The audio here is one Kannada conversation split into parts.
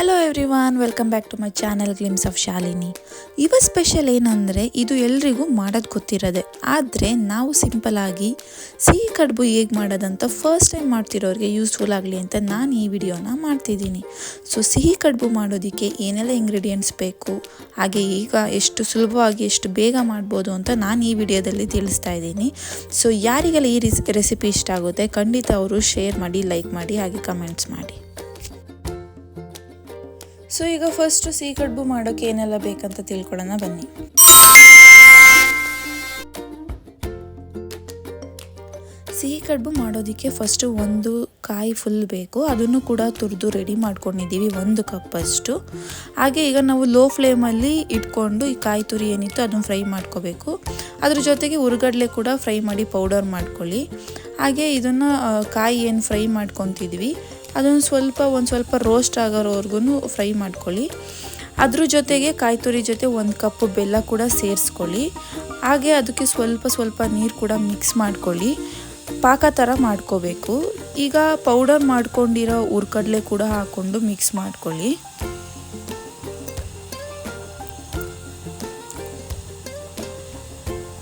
Hello everyone welcome back to my channel glimpse of Shalini ಇವ ಸ್ಪೆಷಲ್ ಏನಂದರೆ, ಇದು ಎಲ್ರಿಗೂ ಮಾಡೋದು ಗೊತ್ತಿರೋದೆ. ಆದರೆ ನಾವು ಸಿಂಪಲಾಗಿ ಸಿಹಿ ಕಡುಬು ಹೇಗೆ ಮಾಡೋದಂತ ಫಸ್ಟ್ ಟೈಮ್ ಮಾಡ್ತಿರೋರಿಗೆ ಯೂಸ್ಫುಲ್ ಆಗಲಿ ಅಂತ ನಾನು ಈ ವಿಡಿಯೋನ ಮಾಡ್ತಿದ್ದೀನಿ. ಸೊ ಸಿಹಿ ಕಡುಬು ಮಾಡೋದಕ್ಕೆ ಏನೆಲ್ಲ ಇಂಗ್ರೀಡಿಯೆಂಟ್ಸ್ ಬೇಕು, ಹಾಗೆ ಈಗ ಎಷ್ಟು ಸುಲಭವಾಗಿ ಎಷ್ಟು ಬೇಗ ಮಾಡ್ಬೋದು ಅಂತ ನಾನು ಈ ವಿಡಿಯೋದಲ್ಲಿ ತಿಳಿಸ್ತಾ ಇದ್ದೀನಿ. ಸೊ ಯಾರಿಗೆಲ್ಲ ಈ ರೆಸಿಪಿ ಇಷ್ಟ ಆಗುತ್ತೆ ಖಂಡಿತ ಅವರು ಶೇರ್ ಮಾಡಿ ಲೈಕ್ ಮಾಡಿ, ಹಾಗೆ ಕಮೆಂಟ್ಸ್ ಮಾಡಿ. ಸೊ ಈಗ ಫಸ್ಟ್ ಸಿಹಿ ಕಡುಬು ಮಾಡೋಕೆ ಏನೆಲ್ಲ ಬೇಕಂತ ತಿಳ್ಕೊಳ್ಳೋಣ ಬನ್ನಿ. ಸಿಹಿ ಕಡುಬು ಮಾಡೋದಕ್ಕೆ ಫಸ್ಟು ಒಂದು ಕಾಯಿ ಫುಲ್ ಬೇಕು. ಅದನ್ನು ಕೂಡ ತುರಿದು ರೆಡಿ ಮಾಡ್ಕೊಂಡಿದ್ದೀವಿ, ಒಂದು ಕಪ್ಪಷ್ಟು ಹಾಗೆ ಈಗ ನಾವು ಲೋ ಫ್ಲೇಮಲ್ಲಿ ಇಟ್ಕೊಂಡು ಈ ಕಾಯಿ ತುರಿ ಏನಿತ್ತು ಅದನ್ನು ಫ್ರೈ ಮಾಡ್ಕೋಬೇಕು. ಅದ್ರ ಜೊತೆಗೆ ಉರ್ಗಡ್ಲೆ ಕೂಡ ಫ್ರೈ ಮಾಡಿ ಪೌಡರ್ ಮಾಡ್ಕೊಳ್ಳಿ. ಹಾಗೆ ಇದನ್ನು ಕಾಯಿ ಏನು ಫ್ರೈ ಮಾಡ್ಕೊತಿದ್ವಿ ಅದನ್ನು ಸ್ವಲ್ಪ, ಒಂದು ಸ್ವಲ್ಪ ರೋಸ್ಟ್ ಆಗೋರವ್ರಿಗೂ ಫ್ರೈ ಮಾಡ್ಕೊಳ್ಳಿ. ಅದ್ರ ಜೊತೆಗೆ ಕಾಯಿ ತುರಿ ಜೊತೆ ಒಂದು ಕಪ್ಪು ಬೆಲ್ಲ ಕೂಡ ಸೇರಿಸ್ಕೊಳ್ಳಿ. ಹಾಗೆ ಅದಕ್ಕೆ ಸ್ವಲ್ಪ ಸ್ವಲ್ಪ ನೀರು ಕೂಡ ಮಿಕ್ಸ್ ಮಾಡ್ಕೊಳ್ಳಿ. ಪಾಕ ಥರ ಮಾಡ್ಕೋಬೇಕು. ಈಗ ಪೌಡರ್ ಮಾಡ್ಕೊಂಡಿರೋ ಉರ್ಕಡ್ಲೆ ಕೂಡ ಹಾಕ್ಕೊಂಡು ಮಿಕ್ಸ್ ಮಾಡ್ಕೊಳ್ಳಿ.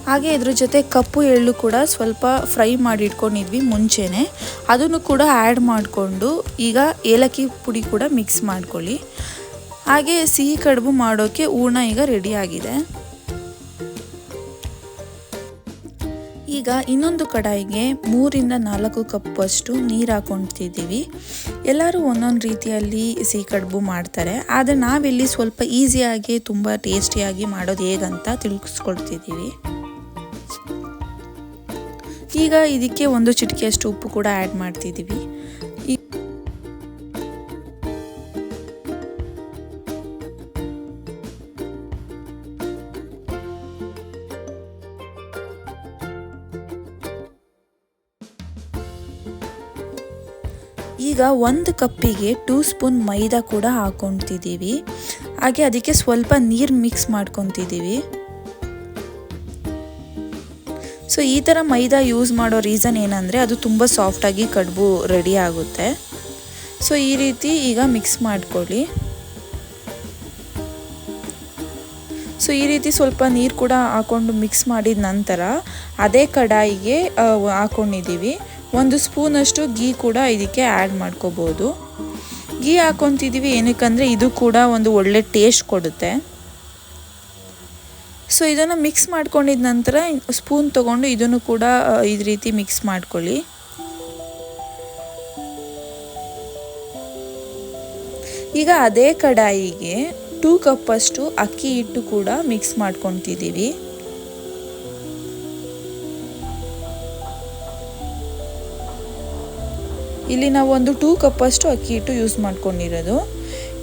ಹಾಗೆ ಇದ್ರ ಜೊತೆ ಕಪ್ಪು ಎಳ್ಳು ಕೂಡ ಸ್ವಲ್ಪ ಫ್ರೈ ಮಾಡಿ ಇಟ್ಕೊಂಡಿದ್ವಿ ಮುಂಚೆನೆ. ಅದನ್ನು ಕೂಡ ಆ್ಯಡ್ ಮಾಡಿಕೊಂಡು ಈಗ ಏಲಕ್ಕಿ ಪುಡಿ ಕೂಡ ಮಿಕ್ಸ್ ಮಾಡ್ಕೊಳ್ಳಿ. ಹಾಗೆ ಸಿಹಿ ಕಡುಬು ಮಾಡೋಕ್ಕೆ ಹೂರ್ಣ ಈಗ ರೆಡಿಯಾಗಿದೆ ಈಗ ಇನ್ನೊಂದು ಕಡಾಯಿಗೆ ಮೂರಿಂದ ನಾಲ್ಕು ಕಪ್ಪಷ್ಟು ನೀರು ಹಾಕೊಳ್ತಿದ್ದೀವಿ ಎಲ್ಲರೂ ಒಂದೊಂದು ರೀತಿಯಲ್ಲಿ ಸಿಹಿ ಕಡುಬು ಮಾಡ್ತಾರೆ. ಆದರೆ ನಾವಿಲ್ಲಿ ಸ್ವಲ್ಪ ಈಸಿಯಾಗಿ ತುಂಬ ಟೇಸ್ಟಿಯಾಗಿ ಮಾಡೋದು ಹೇಗಂತ ತಿಳಿಸ್ಕೊಳ್ತಿದ್ದೀವಿ. ಈಗ ಇದಕ್ಕೆ ಒಂದು ಚಿಟಿಕೆಯಷ್ಟು ಉಪ್ಪು ಕೂಡ ಆ್ಯಡ್ ಮಾಡ್ತಿದ್ದೀವಿ. ಈಗ ಒಂದು ಕಪ್ಪಿಗೆ ಟೂ ಸ್ಪೂನ್ ಮೈದಾ ಕೂಡ ಹಾಕೊತಿದ್ದೀವಿ ಹಾಗೆ ಅದಕ್ಕೆ ಸ್ವಲ್ಪ ನೀರು ಮಿಕ್ಸ್ ಮಾಡ್ಕೊತಿದ್ದೀವಿ ಸೊ ಈ ಥರ ಮೈದಾ ಯೂಸ್ ಮಾಡೋ ರೀಸನ್ ಏನಂದರೆ ಅದು ತುಂಬ ಸಾಫ್ಟಾಗಿ ಕಡುಬು ರೆಡಿ ಆಗುತ್ತೆ. ಸೊ ಈ ರೀತಿ ಈಗ ಮಿಕ್ಸ್ ಮಾಡ್ಕೊಳ್ಳಿ. ಸೊ ಈ ರೀತಿ ಸ್ವಲ್ಪ ನೀರು ಕೂಡ ಹಾಕ್ಕೊಂಡು ಮಿಕ್ಸ್ ಮಾಡಿದ ನಂತರ ಅದೇ ಕಡಾಯಿಗೆ ಹಾಕ್ಕೊಂಡಿದ್ದೀವಿ ಒಂದು ಸ್ಪೂನಷ್ಟು ಗೀ ಕೂಡ ಇದಕ್ಕೆ ಆ್ಯಡ್ ಮಾಡ್ಕೋಬೋದು. ಗೀ ಹಾಕ್ಕೊತಿದ್ದೀವಿ ಏನಕ್ಕಂದರೆ ಇದು ಕೂಡ ಒಂದು ಒಳ್ಳೆ ಟೇಸ್ಟ್ ಕೊಡುತ್ತೆ. ಸೊ ಇದನ್ನು ಮಿಕ್ಸ್ ಮಾಡ್ಕೊಂಡಿದ ನಂತರ ಸ್ಪೂನ್ ತೊಗೊಂಡು ಇದನ್ನು ಕೂಡ ಈ ರೀತಿ ಮಿಕ್ಸ್ ಮಾಡ್ಕೊಳ್ಳಿ. ಈಗ ಅದೇ ಕಡಾಯಿಗೆ ಟೂ ಕಪ್ಪಷ್ಟು ಅಕ್ಕಿ ಹಿಟ್ಟು ಕೂಡ ಮಿಕ್ಸ್ ಮಾಡ್ಕೊತಿದ್ದೀವಿ. ಇಲ್ಲಿ ನಾವು ಒಂದು ಟೂ ಕಪ್ಪಷ್ಟು ಅಕ್ಕಿ ಹಿಟ್ಟು ಯೂಸ್ ಮಾಡ್ಕೊಂಡಿರೋದು.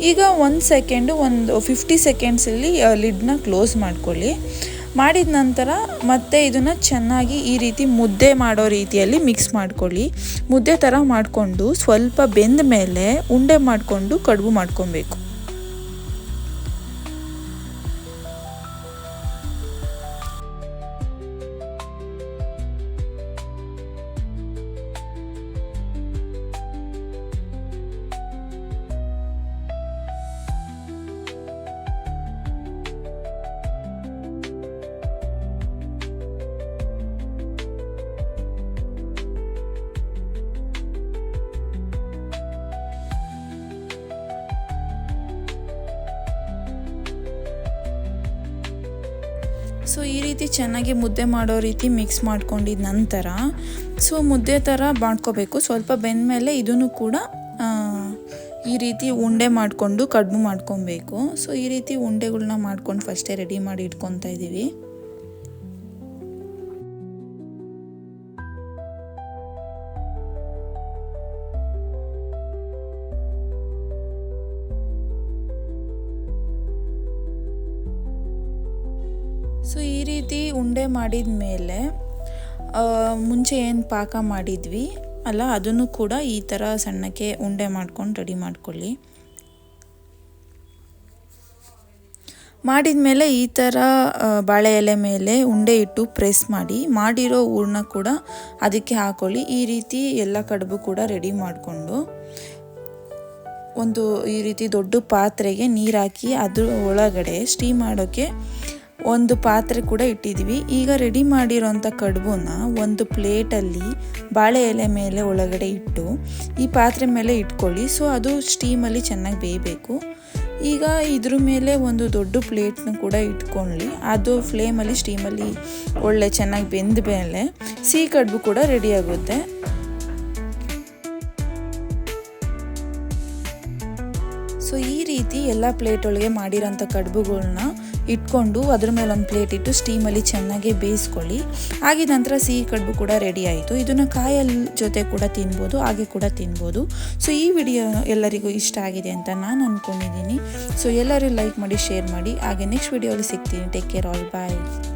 ಈಗ ಒಂದು ಸೆಕೆಂಡು, ಒಂದು ಫಿಫ್ಟಿ ಸೆಕೆಂಡ್ಸಲ್ಲಿ ಲಿಡ್ನ ಕ್ಲೋಸ್ ಮಾಡ್ಕೊಳ್ಳಿ. ಮಾಡಿದ ನಂತರ ಮತ್ತೆ ಇದನ್ನು ಚೆನ್ನಾಗಿ ಈ ರೀತಿ ಮುದ್ದೆ ಮಾಡೋ ರೀತಿಯಲ್ಲಿ ಮಿಕ್ಸ್ ಮಾಡ್ಕೊಳ್ಳಿ. ಮುದ್ದೆ ಥರ ಮಾಡಿಕೊಂಡು ಸ್ವಲ್ಪ ಬೆಂದ ಮೇಲೆ ಉಂಡೆ ಮಾಡಿಕೊಂಡು ಕಡುಬು ಮಾಡ್ಕೊಬೇಕು. ಸೊ ಈ ರೀತಿ ಚೆನ್ನಾಗಿ ಮುದ್ದೆ ಮಾಡೋ ರೀತಿ ಮಿಕ್ಸ್ ಮಾಡ್ಕೊಂಡಿದ ನಂತರ ಸೊ ಮುದ್ದೆ ಥರ ಮಾಡ್ಕೋಬೇಕು. ಸ್ವಲ್ಪ ಬೆಂದಮೇಲೆ ಇದನ್ನು ಕೂಡ ಈ ರೀತಿ ಉಂಡೆ ಮಾಡಿಕೊಂಡು ಕಡ್ಬು ಮಾಡ್ಕೊಬೇಕು. ಸೊ ಈ ರೀತಿ ಉಂಡೆಗಳನ್ನ ಮಾಡ್ಕೊಂಡು ಫಸ್ಟೇ ರೆಡಿ ಮಾಡಿ ಇಟ್ಕೊತಾ ಇದ್ದೀವಿ. ಸೊ, ಈ ರೀತಿ ಉಂಡೆ ಮಾಡಿದ ಮೇಲೆ ಮುಂಚೆ ಏನು ಪಾಕ ಮಾಡಿದ್ವಿ, ಅಲ್ಲ, ಅದನ್ನು ಕೂಡ ಈ ಥರ ಸಣ್ಣಕ್ಕೆ ಉಂಡೆ ಮಾಡ್ಕೊಂಡು ರೆಡಿ ಮಾಡ್ಕೊಳ್ಳಿ. ಮಾಡಿದ ಮೇಲೆ ಈ ಥರ ಬಾಳೆ ಎಲೆ ಮೇಲೆ ಉಂಡೆ ಇಟ್ಟು ಪ್ರೆಸ್ ಮಾಡಿ, ಮಾಡಿರೋ ಹೂರ್ಣ ಕೂಡ ಅದಕ್ಕೆ ಹಾಕೊಳ್ಳಿ. ಈ ರೀತಿ ಎಲ್ಲ ಕಡುಬು ಕೂಡ ರೆಡಿ ಮಾಡಿಕೊಂಡು, ಒಂದು ಈ ರೀತಿ ದೊಡ್ಡ ಪಾತ್ರೆಗೆ ನೀರು ಹಾಕಿ ಅದ್ರ ಒಳಗಡೆ ಸ್ಟೀಮ್ ಮಾಡೋಕ್ಕೆ ಒಂದು ಪಾತ್ರೆ ಕೂಡ ಇಟ್ಟಿದ್ದೀವಿ. ಈಗ ರೆಡಿ ಮಾಡಿರೋಂಥ ಕಡುಬನ್ನ ಒಂದು ಪ್ಲೇಟಲ್ಲಿ ಬಾಳೆ ಎಲೆ ಮೇಲೆ ಒಳಗಡೆ ಇಟ್ಟು ಈ ಪಾತ್ರೆ ಮೇಲೆ ಇಟ್ಕೊಳ್ಳಿ. ಸೊ ಅದು ಸ್ಟೀಮಲ್ಲಿ ಚೆನ್ನಾಗಿ ಬೇಯಬೇಕು. ಈಗ ಇದ್ರ ಮೇಲೆ ಒಂದು ದೊಡ್ಡ ಪ್ಲೇಟ್ನ ಕೂಡ ಇಟ್ಕೊಳ್ಳಿ. ಅದು ಫ್ಲೇಮಲ್ಲಿ ಸ್ಟೀಮಲ್ಲಿ ಒಳ್ಳೆ ಚೆನ್ನಾಗಿ ಬೆಂದ ಮೇಲೆ ಸಿಹಿ ಕಡುಬು ಕೂಡ ರೆಡಿಯಾಗುತ್ತೆ ಸೊ ಈ ರೀತಿ ಎಲ್ಲ ಪ್ಲೇಟ್ ಒಳಗೆ ಮಾಡಿರೋಂಥ ಕಡುಬುಗಳ್ನ ಇಟ್ಕೊಂಡು ಅದ್ರ ಮೇಲೆ ಒಂದು ಪ್ಲೇಟ್ ಇಟ್ಟು ಸ್ಟೀಮಲ್ಲಿ ಚೆನ್ನಾಗಿ ಬೇಯಿಸ್ಕೊಳ್ಳಿ. ಆಗಿದ ನಂತರ ಸಿಹಿ ಕಡುಬು ಕೂಡ ರೆಡಿ ಆಯಿತು. ಇದನ್ನು ಕಾಯಲ್ಲಿ ಜೊತೆ ಕೂಡ ತಿನ್ಬೋದು, ಹಾಗೆ ಕೂಡ ತಿನ್ಬೋದು. ಸೊ, ಈ ವಿಡಿಯೋ ಎಲ್ಲರಿಗೂ ಇಷ್ಟ ಆಗಿದೆ ಅಂತ ನಾನು ಅಂದ್ಕೊಂಡಿದ್ದೀನಿ ಸೊ, ಎಲ್ಲರೂ ಲೈಕ್ ಮಾಡಿ, ಶೇರ್ ಮಾಡಿ. ಹಾಗೆ ನೆಕ್ಸ್ಟ್ ವಿಡಿಯೋಲಿ ಸಿಗ್ತೀನಿ. Take care all bye